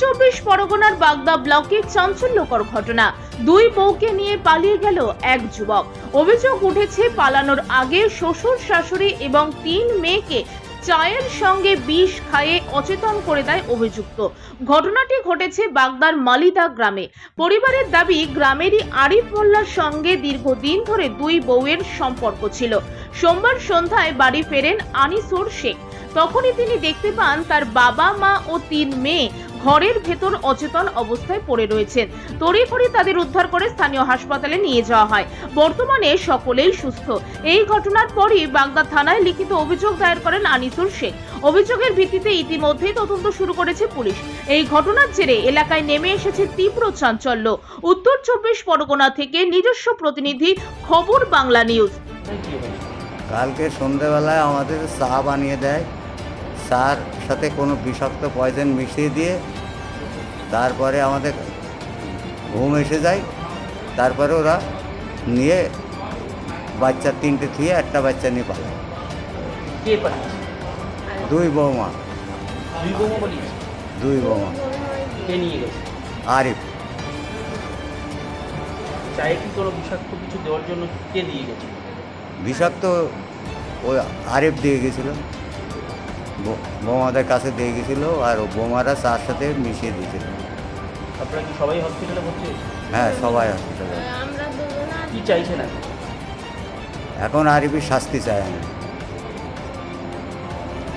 চব্বিশ পরগনার বাগদা ব্লকের চাঞ্চল্যকর ঘটনা। দুই বউকে নিয়ে পালিয়ে গেল এক যুবক। অভিযোগ উঠেছে, পালানোর আগে শ্বশুর শাশুড়ি এবং তিন মেয়েকে চায়ের সঙ্গে বিষ খাইয়ে অচেতন করে দেয় অভিযুক্ত। ঘটনাটি ঘটেছে বাগদার মালিদা গ্রামে। পরিবারের দাবি, গ্রামেরই আরিফ মোল্লার সঙ্গে দীর্ঘদিন ধরে দুই বউয়ের সম্পর্ক ছিল। সোমবার সন্ধ্যায় বাড়ি ফেরেন আনিসুর শেখ। তখনই তিনি দেখতে পান, তার বাবা মা ও তিন মেয়ে ঘরের ভেতর অচেতন অবস্থায় পড়ে রয়েছেন। তড়িঘড়ি তাদের উদ্ধার করে স্থানীয় হাসপাতালে নিয়ে যাওয়া হয়। বর্তমানে সকলেই সুস্থ। এই ঘটনার পরই বাগদা থানায় লিখিত অভিযোগ দায়ের করেন আনিসুর শেখ অভিযোগের ভিত্তিতে ইতিমধ্যেই তদন্ত শুরু করেছে পুলিশ। এই ঘটনার জেরে এলাকায় নেমে এসেছে তীব্র চাঞ্চল্য। উত্তর চব্বিশ পরগনা থেকে নিজস্ব প্রতিনিধি, খবর বাংলা নিউজ। কালকে সন্ধেবেলায় আমাদের চা বানিয়ে দেয়। চার সাথে কোনো বিষাক্ত পয়জন মিশিয়ে দিয়ে তারপরে আমাদের ঘুম এসে যায়। তারপরে ওরা নিয়ে বাচ্চা তিনটে থুয়ে একটা বাচ্চা নিয়ে পালায়। দুই বৌমা। দুই বৌমা আরিফ। বিষাক্ত কিছু দেওয়ার জন্য কে দিয়ে গেছে? বিষাক্ত ওই আরিফ দিয়ে গেছিল। বৌমাদের কাছে দিয়ে গেছিল আর ও বৌমারা চার সাথে মিশিয়ে দিয়েছিল। আপনারা কি সবাই হসপিটালে ভর্তি হ্যাঁ সবাই হসপিটালে কি চাইছেন এখন? এখন আরিফের শাস্তি চাই আমি।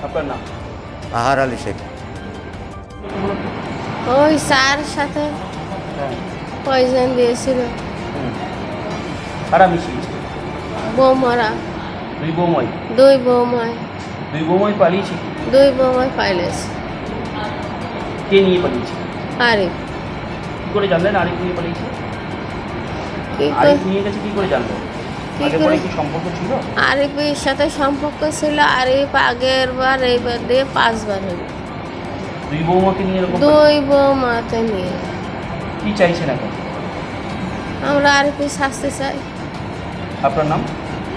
আপনার নাম? আহার আলী শেখ। ওই স্যার সাথে হ্যাঁ। পয়জন দিয়েছিল। কারা মিশিয়েছে? বৌমারা। দুই বৌমাই? দুই বৌমায় দুই বৌমাই পালিয়েছে দুই বৌমায় পাইলেছে কে নিয়ে পালিয়েছে? আরিফ। কি করে জানলেন আরিফ নিয়ে পালিয়েছে? কি আরিফ নিয়ে গেছে কি করে জানলেন সম্পর্ক ছিল? আরিফের সাথে সম্পর্ক ছিল আরিফ আগের বার এইবার দিয়ে পাঁচবার হলো। দুই বৌমাকে নিয়ে এরকম দুই বৌমাতে নিয়ে। কি চাইছেন এখন? আমরা আরিফের শাস্তি চাই। আপনার নাম?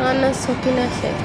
আমার নাম সকিনা শেখ।